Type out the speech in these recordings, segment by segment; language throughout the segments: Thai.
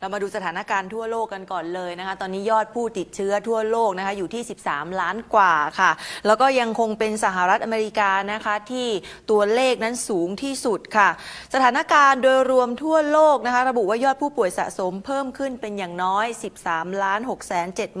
เรามาดูสถานการณ์ทั่วโลกกันก่อนเลยนะคะ ตอนนี้ยอดผู้ติดเชื้อทั่วโลกนะคะอยู่ที่ 13 ล้านกว่าค่ะ แล้วก็ยังคงเป็นสหรัฐอเมริกานะคะที่ตัวเลขนั้นสูงที่สุดค่ะ สถานการณ์โดยรวมทั่วโลกนะคะ ระบุว่ายอดผู้ป่วยสะสมเพิ่มขึ้นเป็นอย่างน้อย 13 ล้าน6 7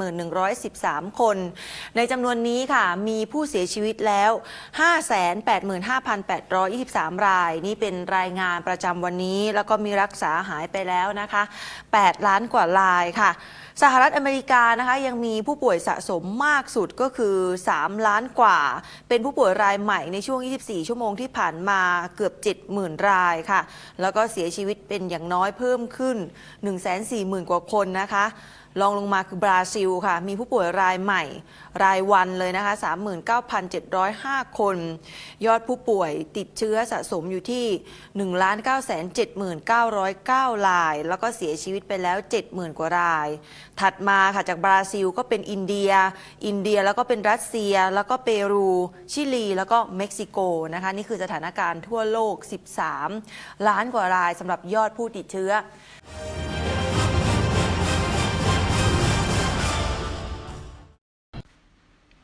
1 1 13คน ในจำนวนนี้ค่ะมีผู้เสียชีวิตแล้ว 585,823 ราย นี่เป็นรายงานประจำวันนี้ แล้วก็มีรักษาหายไปแล้วนะคะ8 ล้านกว่ารายค่ะ สหรัฐอเมริกานะคะยังมีผู้ป่วยสะสมมากสุดก็คือ 3 ล้านกว่า เป็นผู้ป่วยรายใหม่ในช่วง 24 ชั่วโมงที่ผ่านมาเกือบ 70,000 รายค่ะ แล้วก็เสียชีวิตเป็นอย่างน้อยเพิ่มขึ้น 140,000 กว่าคนนะคะ ลองลงมาคือบราซิลค่ะ มีผู้ป่วยรายใหม่ รายวันเลยนะคะ 39,705 คน ยอดผู้ป่วยติดเชื้อสะสมอยู่ที่ 1,979,909 ราย แล้วก็เสียชีวิตไปแล้ว 70,000 กว่าราย ถัดมาค่ะจากบราซิลก็เป็นอินเดีย อินเดียแล้วก็เป็นรัสเซีย แล้วก็เปรู ชิลี แล้วก็เม็กซิโกนะคะ นี่คือสถานการณ์ทั่วโลก 13 ล้านกว่ารายสำหรับยอดผู้ติดเชื้อ